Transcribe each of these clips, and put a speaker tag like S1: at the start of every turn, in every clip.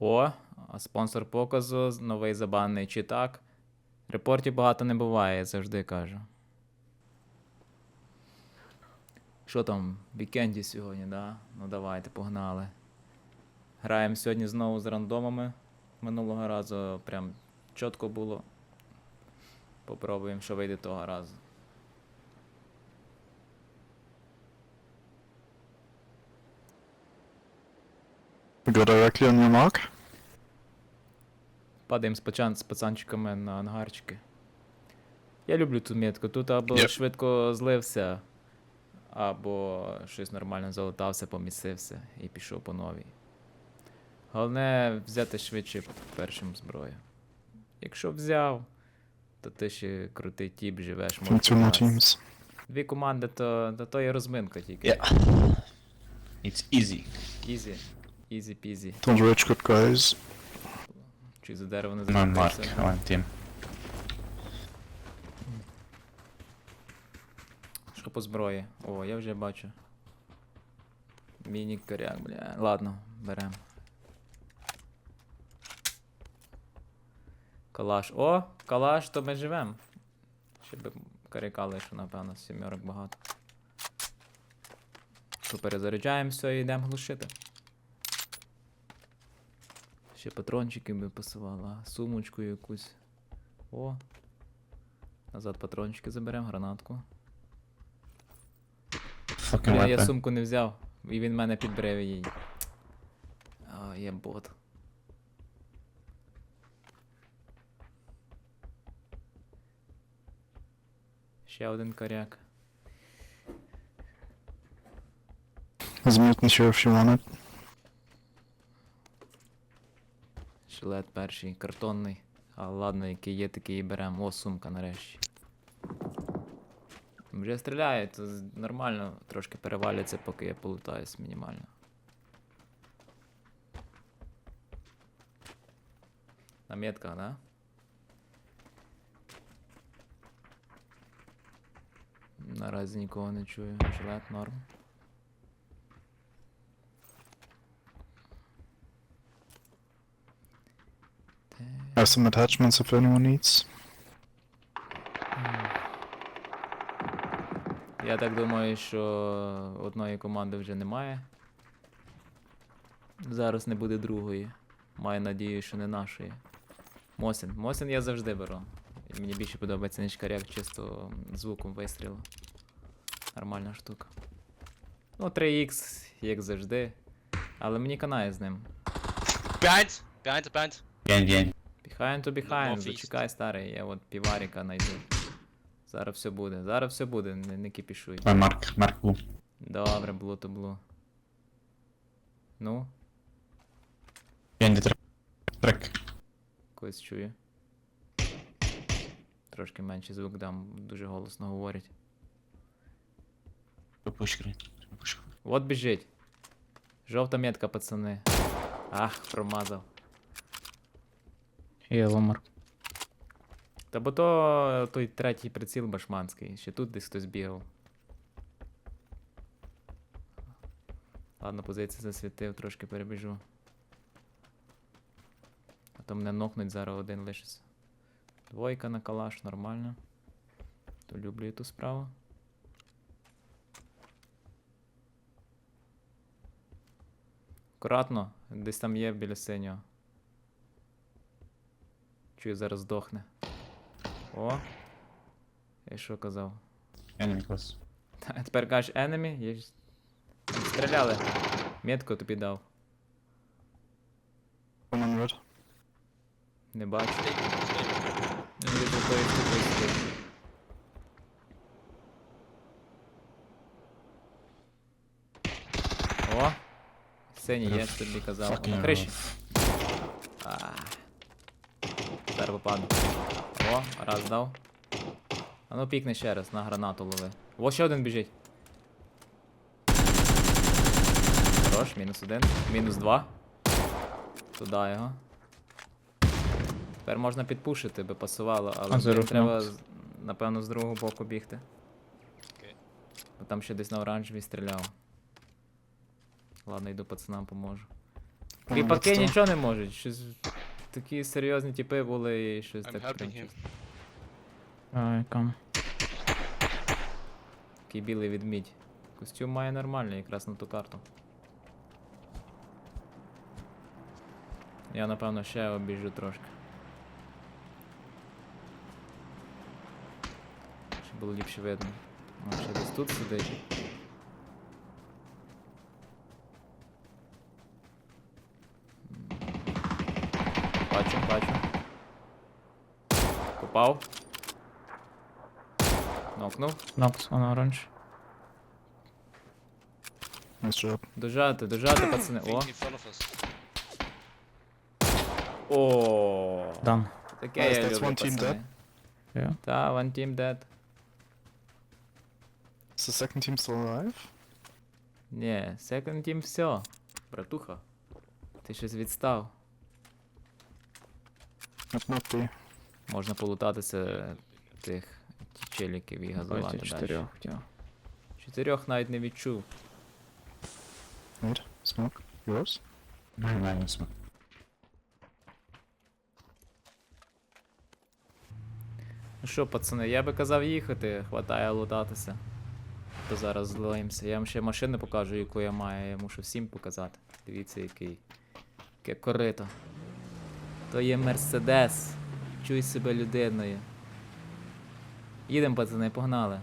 S1: О, спонсор показу, новий забанний читак. Репортів багато не буває, завжди кажу. Що там, вікенді сьогодні, да? Ну давайте, погнали. Граємо сьогодні знову з рандомами. Минулого разу прям чітко було. Попробуємо, що вийде того разу.
S2: Go directly on your mark.
S1: Падаємо з, пацан, з пацанчиками на ангарчики. Я люблю ту метку. Тут або
S2: Yep.
S1: швидко злився, або щось нормально залутався, помісився і пішов по новій. Головне взяти швидше першим зброю. Якщо взяв, то ти ще крутий тіп живеш.
S2: From two more teams.
S1: Дві команди, то, то, то є розминка тільки.
S3: Yeah. It's easy.
S1: Ізі. Ізі пізі.
S2: Don't rage good guys.
S1: Чи за дерево не
S3: No mark,
S1: закріпився.
S3: one team.
S1: Що по зброї? О, я вже бачу. Міні коряк, бля. Ладно, берем. Калаш. О, калаш, то ми живем. Ще би каряка лише, напевно, сімерок багато. Що перезаряджаємося і йдемо глушити. Ще патрончики би пасувала, сумочку якусь. О. Назад патрончики заберемо, гранатку. Бля, я сумку не взяв, і він мене підбрив її. А, є бот. Ще один коряк.
S2: There's a mutant
S1: Жилет перший, картонний. А ладно, який є, такий і берем. О, сумка нарешті. Вже стріляє, то нормально, трошки переваляться, поки я полутаюсь мінімально. На да? Наразі нікого не чую. Жилет норм.
S2: Have some attachments if anyone needs.
S1: Я так думаю, що одної команди вже немає. Зараз не буде другої. Маю надію, що не нашої. Мосін. Мосін я завжди беру. Мені більше подобається ніж коряк чисто звуком вистрілу. Нормальна штука. Ну, 3х, як завжди. Але мені канає з ним.
S4: Behind! Behind, behind.
S3: Behind, behind.
S1: To behind, зачекай, старий, я от піваріка найду. Зараз все буде, зараз все буде, не, не кипішуй.
S3: My mark, mark blue.
S1: Добре, блу то блу. Ну,
S3: Behind the truck. Track.
S1: когось чую. Трошки менший звук дам, дуже голосно говорять.
S3: Go push green.
S1: От біжить. Жовта метка, пацани. Ах, промазав.
S3: Є ломар.
S1: Та бо то той третій приціл башманський. Ще тут десь хтось бігав. Ладно, позицію засвітив, трошки перебіжу. А то мене нокнуть зараз один лишиться. Двойка на калаш, нормально. То люблю я ту справу. Акуратно, десь там є біля синього. Чую, зараз здохне. О. Я що казав?
S3: Enemy close.
S1: Та, тепер кажеш enemy, я ж... Стріляли. Метку тобі дав.
S2: One on red.
S1: Не бачу. Він від штуки. О! Синій є, що тобі казав.
S3: Fucking
S1: На криші. А. Зараз попаду. О, раз дав. А ну пікни ще раз, на гранату лови. О, ще один біжить. Хорош, мінус один. Мінус два. Туда його. Тепер можна підпушити, би пасувало, але мені треба, напевно, з другого боку бігти.
S4: Окей.
S1: Бо там ще десь на оранжевій стріляв. Ладно, йду пацанам поможу. Кріпаки нічого не можуть. Щось такі серйозні типи були і щось
S4: I'm
S1: так.
S4: helping him.
S1: чисто.
S5: I.
S1: Такий білий відмідь. Костюм має нормальний якраз на ту карту. Я напевно ще обіжу трошки. Щоб було ліпше видно. Ще десь тут сидить. Попав. Нокнув.
S5: Knocked on orange.
S2: Nice job.
S1: Дожати, дожати, пацани. О!
S4: Thinking in front of us.
S1: О! Таке
S2: Nice,
S1: я
S2: that's
S1: люблю,
S2: one team
S1: пацани.
S5: Yeah.
S1: Та, one team dead.
S2: Is the second team still alive?
S1: Ні, second team все. Братуха. Ти щось відстав.
S2: Might not be.
S1: Можна полутатися тих челіків і газувати
S5: чотирьох. yeah.
S1: Чотирьох навіть не відчув.
S2: Wait, smoke. Yours?
S3: Nine, smoke.
S1: Ну що, пацани, я би казав їхати, хватає лутатися. То зараз злоїмося. Я вам ще машину покажу, яку я маю, я мушу всім показати. Дивіться, який. Яке корито. То є Мерседес. Чуй себе людиною. Їдемо, пацани, погнали.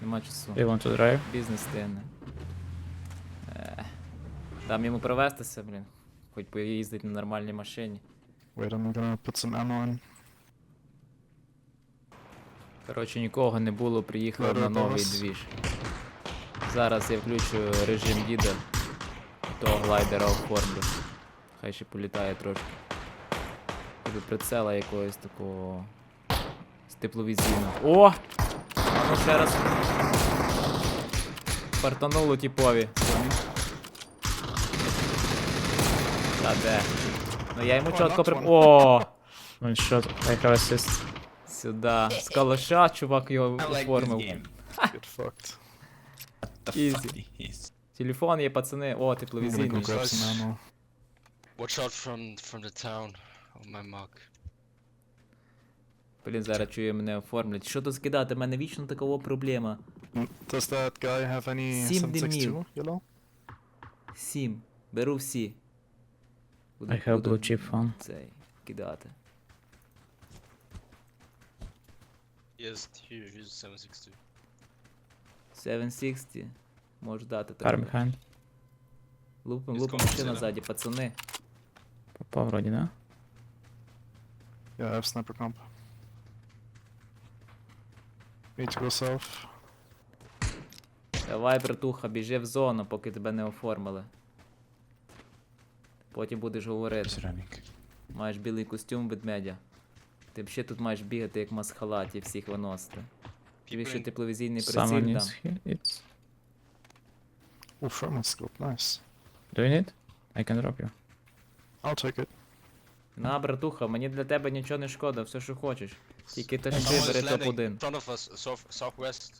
S1: Нема часу.
S5: You want to drive?
S1: Бізнес стигне. Е, Дам йому провестися, блін. Хоч поїздить на нормальній машині.
S2: Wait, I'm gonna put some ammo in.
S1: Коротше, нікого не було, приїхав
S2: Добре,
S1: на новий двіж. Зараз я включу режим діда. Того глайдера оформлю. Хай ще політає трошки. До прицела якогось такого. З тепловізійного. О! Ну ще раз. Партануло типові. Та де? Ну я йому чітко при... О!
S5: I have assist.
S1: Сюда. З калаша, чувак його оформив.
S3: Is?
S1: Телефон є, пацани. О, тепловізійний.
S4: Watch out from from the town. On my mark.
S1: Блін, зараз чую, мене оформлять. Що тут скидати? У мене вічно такова проблема.
S2: Does that guy have any
S1: Sim
S2: 762 yellow?
S1: Сім. Беру всі. Буду-
S5: I have
S1: буду
S5: blue chip phone.
S1: Цей, кидати.
S4: Yes, here, here's 762.
S1: 760. Можеш дати
S5: Car
S1: так.
S5: behind.
S1: Лупим,
S4: Із
S1: лупим
S4: комнати
S1: машина
S4: сюди.
S1: пацани.
S5: Попав вроді, да?
S2: Yeah, I have sniper comp. Need to go south.
S1: Давай, братуха, біжи в зону, поки тебе не оформили. Потім будеш говорити. Маєш білий костюм ведмедя. Ти б ще тут маєш бігати як масхалат і всіх виносити. Тобі ще тепловізійний приціл
S5: Someone
S1: дам.
S5: is here. It's.
S2: Oh, Sherman scope, nice.
S5: Do you need? I can drop you.
S2: I'll take it.
S1: На, братуха, мені для тебе нічого не шкода, все що хочеш. Тільки тащи, бери топ-1.
S4: in front of us, south, southwest.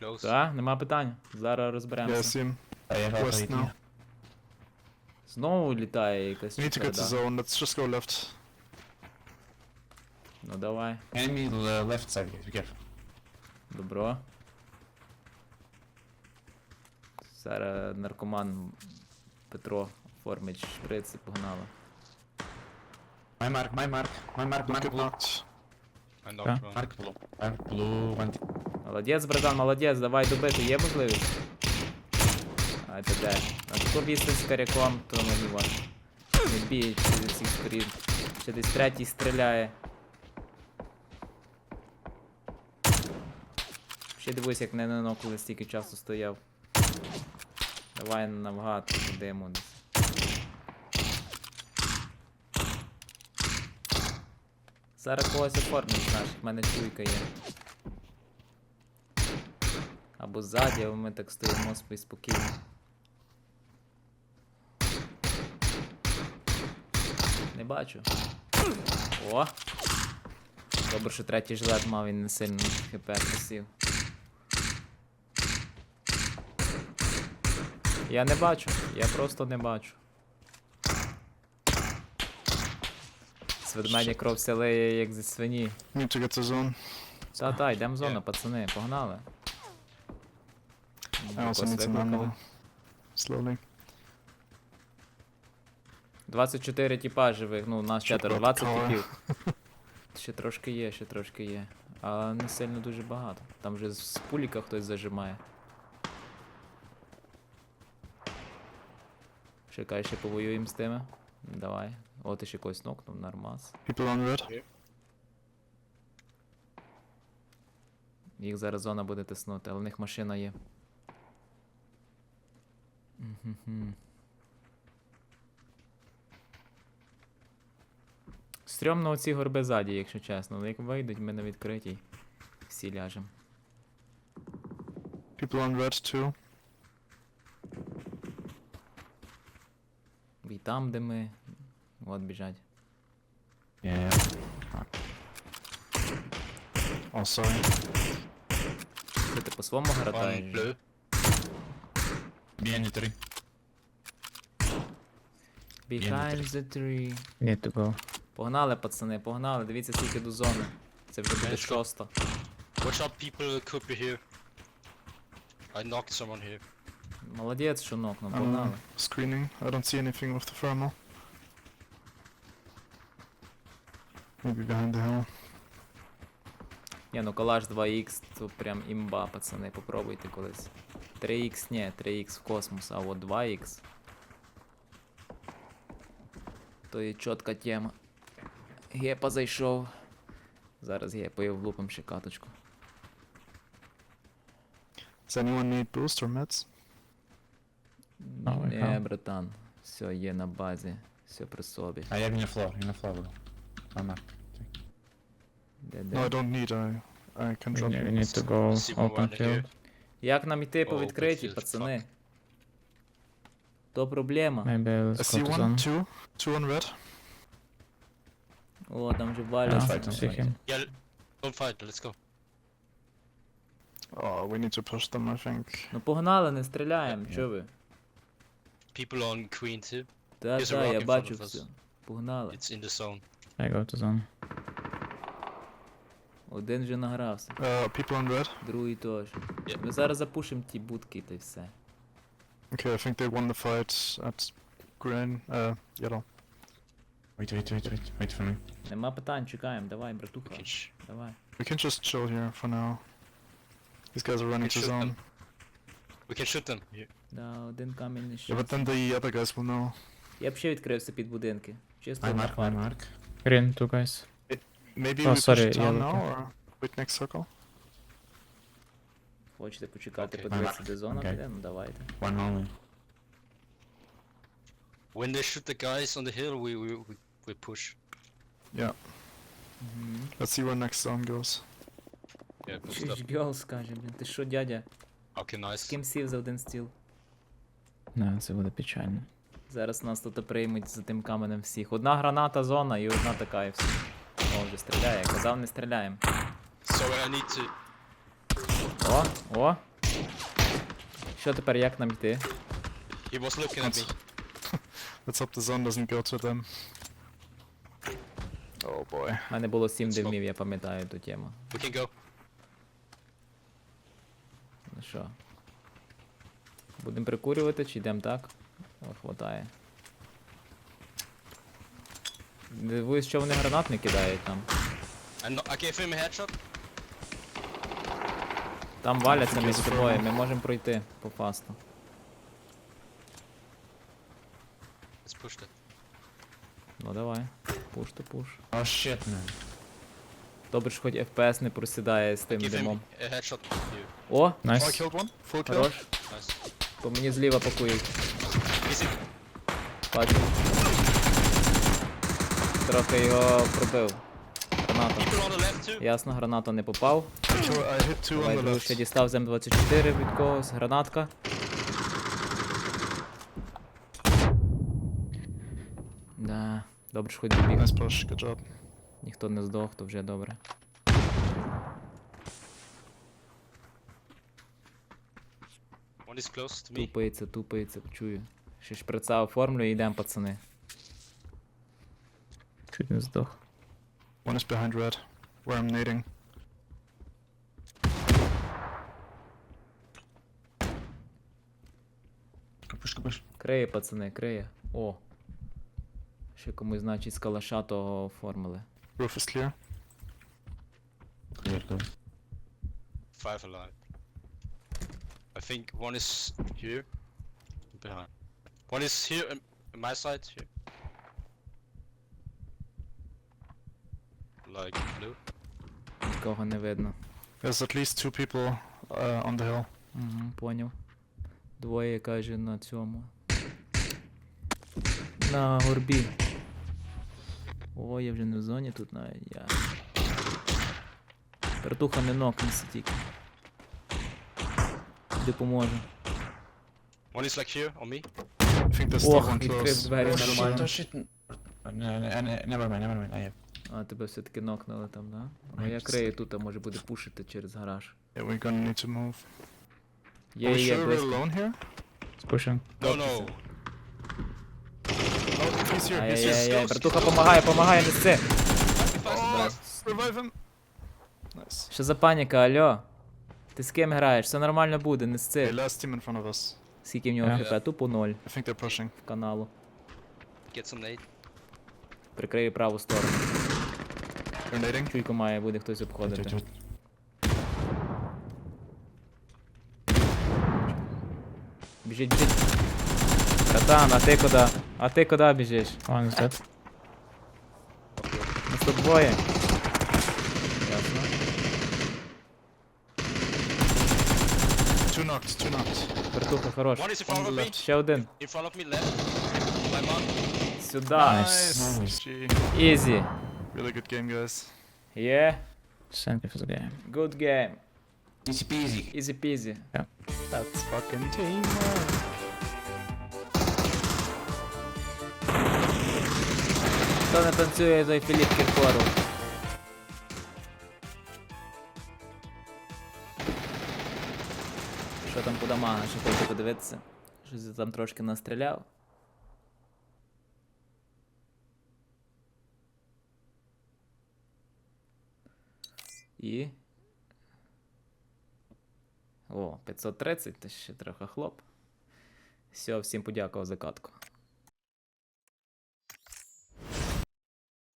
S4: Close.
S1: Так, нема питань. Зараз розберемося.
S2: him. West now.
S1: Знову літає якась
S2: We need to get to zone. Let's just go left.
S1: Ну давай,
S3: Enemy left side. Be careful.
S1: добро. Зараз наркоман Петро оформить шприц і погнали.
S3: My mark, my mark, my mark,
S2: Don't
S3: mark
S2: get
S3: blue.
S2: knocked.
S4: I knocked one.
S3: Mark blue. Mark blue, one t-
S1: Молодець, братан, молодець, давай добити, є можливість? А ти де? Таку відстань з коряком, то мені важко. Не бій через всіх сторін. Ще десь третій стріляє. Ще дивись, як не на нанокли стільки часу стояв. Давай навгад десь. Зараз когось оформить з наших, в мене чуйка є. Або ззаді, а ми так стоїмо спи- спокійно. Не бачу. О! Добре, що третій жилет мав, він не сильно хп просів. Я не бачу, я просто не бачу. З ведмедя кров сялеє, як зі свині.
S2: Need to get to zone.
S1: Та, та, йдемо в зону, пацани, погнали.
S2: I also need some ammo. Slowly.
S1: 24 тіпа живих, ну, у нас
S2: Ще
S1: четверо, 20
S2: кого?
S1: тіпів. Ще трошки є, ще трошки є. Але не сильно дуже багато. Там вже з пуліка хтось зажимає. Чекай, ще повоюємо з тими. Давай. О, ти ще когось нокнув, нормас.
S2: People on red.
S1: Їх зараз зона буде тиснути, але в них машина є. Мгм. Стрьомно оці горби ззаді, якщо чесно. Але як вийдуть, ми на відкритій. Всі ляжем.
S2: People on red too.
S1: І там, де ми. От біжать.
S3: Yeah.
S2: Oh, sorry.
S1: Що ти по-своєму
S4: One
S1: гратаєш?
S4: blue.
S3: Behind the tree.
S1: Behind the tree.
S5: Need to go.
S1: Погнали, пацани, погнали. Дивіться, скільки до зони. Це вже буде
S4: Let's go.
S1: шоста.
S4: Watch out, people could be here. I knocked someone here.
S1: Молодець, що нокнув,
S2: I'm
S1: погнали.
S2: screening. I don't see anything with the thermal. Maybe behind the hill.
S1: Ні, ну колаж 2х, то прям імба, пацани, попробуйте колись. 3х, ні, 3х в космос, а от 2х. То є чітка тема. Гепа зайшов. Зараз гепою влупим ще каточку.
S2: Does anyone need boost or meds?
S5: Oh,
S1: Не, братан. Все є на базі, все при собі.
S3: I have in the floor, in the floor. bro. My mark.
S1: Де,
S2: No, I
S1: де?
S2: don't need. I I can
S5: We
S2: drop
S5: need,
S2: you.
S5: we need to go
S4: See one
S5: open
S4: here.
S5: field.
S1: Як нам іти по
S4: О,
S1: відкритій,
S4: Battlefield,
S1: пацани? То проблема.
S5: Maybe let's
S2: I see
S5: go to
S2: one,
S5: zone.
S2: two, two on red.
S1: О, там вже
S5: Yeah,
S1: валяться.
S3: fight,
S5: see
S3: fight.
S5: him.
S4: Yeah, don't fight, let's go.
S2: Oh, we need to push them. I think.
S1: Ну погнали, не стріляємо,
S3: Yeah.
S1: чо ви?
S4: People on Queen too.
S1: Та,
S4: There's a
S1: та,
S4: rock
S1: я
S4: in front
S1: бачу
S4: of us.
S1: все. Погнали.
S4: It's in the zone.
S5: I go to zone.
S1: Один вже награвся,
S2: Uh, people on red.
S1: другий теж.
S4: Yeah.
S1: Ми зараз запушимо ті будки та й все.
S2: Okay, I think they won the fight at green. Uh, yellow.
S3: Wait, wait, wait, wait. Wait for me.
S1: Нема питань, чекаємо, давай,
S4: We
S1: братуха.
S4: can,
S1: Давай.
S2: We can just chill here for now. These guys are running to
S4: shoot them.
S2: zone.
S4: we can shoot them.
S1: Да, один камінь не
S2: Yeah,
S1: ще.
S2: but then the other guys will know.
S1: Я б ще відкрився під будинки. Чисто на
S3: mark, my
S1: фарм.
S3: mark.
S5: Green, two guys.
S2: Maybe
S5: Oh,
S2: we
S5: sorry,
S2: push town
S5: yellow.
S2: now or wait next circle.
S1: Хочете почекати,
S4: Окей.
S1: подивитися, де зона
S3: Окей.
S1: піде? Ну давайте.
S3: One only.
S4: When they shoot the guys on the hill, we we, we, we push.
S2: Yeah.
S1: Угу.
S2: Let's see where next zone goes.
S4: Yeah, good
S1: Чуєш,
S4: stuff.
S1: гьол скаже, блін, ти що, дядя?
S4: Okay,
S1: З
S4: nice.
S1: ким сів за один стіл?
S5: Не, це буде печально.
S1: Зараз нас тут приймуть за тим каменем всіх. Одна граната зона і одна така і все. О, вже стріляє. Казав, не стріляємо.
S4: Sorry, I need to.
S1: О, о. Що тепер, як нам йти?
S4: He was looking at me.
S2: Let's hope the zone doesn't go to them. Oh boy.
S1: У мене було 7
S4: Smoke.
S1: димів, я пам'ятаю ту тему.
S4: We can go.
S1: Ну що? Будемо прикурювати чи йдемо так? О, хватає. Дивуюсь, що вони гранат не кидають там.
S4: Him a headshot.
S1: Там валяться між собою, ми можемо пройти по фасту.
S4: Let's push that.
S1: Ну давай. Пуш то пуш.
S3: Oh shit, man.
S1: Добре, що хоч FPS не просідає з тим димом. О,
S2: kill.
S1: хорош.
S4: Nice.
S1: По мені зліва пакують. Бачу. Трохи його пробив. Граната. Ясно, граната не попав.
S2: Two
S1: Давай, ще дістав з М24 від когось. Гранатка. Да. Добре, що хоч добіг.
S2: Good job.
S1: Ніхто не здох, то вже добре. Тупається, тупається, чую. Ще шприца оформлю і йдемо, пацани.
S5: Чуть не здох.
S2: One is behind red, where I'm nading.
S3: Капуш, капуш.
S1: Криє, пацани, криє. О. Ще комусь, значить, з калаша того оформили.
S2: Roof is clear.
S3: Clear, clear.
S4: Five alive. I think one is here. Behind. One is here on on my side. Here. Like blue.
S1: Нікого не видно.
S2: There's at least two people uh, on the hill.
S1: Угу, поняв. Двоє, каже, на цьому. На горбі. О, я вже не в зоні тут навіть. Я. Братуха не нокнеться тільки. Допоможе.
S4: One is like here on me.
S2: I think there's still
S1: Ох,
S2: one
S1: відкрив
S2: close.
S1: двері
S3: Oh shit,
S1: нормально.
S3: oh shit. Uh, ne- ne- ne- Never mind, never mind. I have.
S1: А, тебе все-таки нокнули там, да? Ну я крию тут, а може буде пушити через гараж.
S2: Yeah, we're gonna need to move.
S1: Є,
S2: Are we
S1: є,
S2: sure we're
S1: близько.
S2: alone here?
S5: It's pushing.
S4: No, no.
S2: Oh, he's here, he's here.
S1: Ай-яй-яй, братуха, помагає, помагає, не сце.
S2: Oh, revive him. Nice.
S1: Що за паніка, альо? Ти з ким граєш? Все нормально буде, не з
S2: Okay,
S1: сце.
S2: last team in front of us.
S1: Скільки в нього
S5: Yeah.
S1: хп? Тупо ноль
S2: I think they're pushing.
S1: в каналу.
S4: Get some nade.
S1: Прикрию праву сторону.
S2: They're nading.
S1: Чуйку має буде хтось обходити. Біжить, біжить. Братан, а ти куди? А ти куди біжиш?
S5: One is dead.
S1: Ми з тобою. Ясно.
S2: Two knocked, two knocked.
S1: Братуха, хорош. Ще один.
S2: Gee.
S1: Easy.
S2: Really good game, guys.
S1: Yeah.
S5: Thank you for the game.
S1: Good game.
S3: Easy peasy.
S1: Easy peasy.
S2: That's fucking teamwork.
S1: Хто не танцює, той Філіп Кіркоров. Там що хочу подивитися? Щось я там трошки настріляв. І. О, 530, то ще трохи хлоп. Все, всім подякував за катку.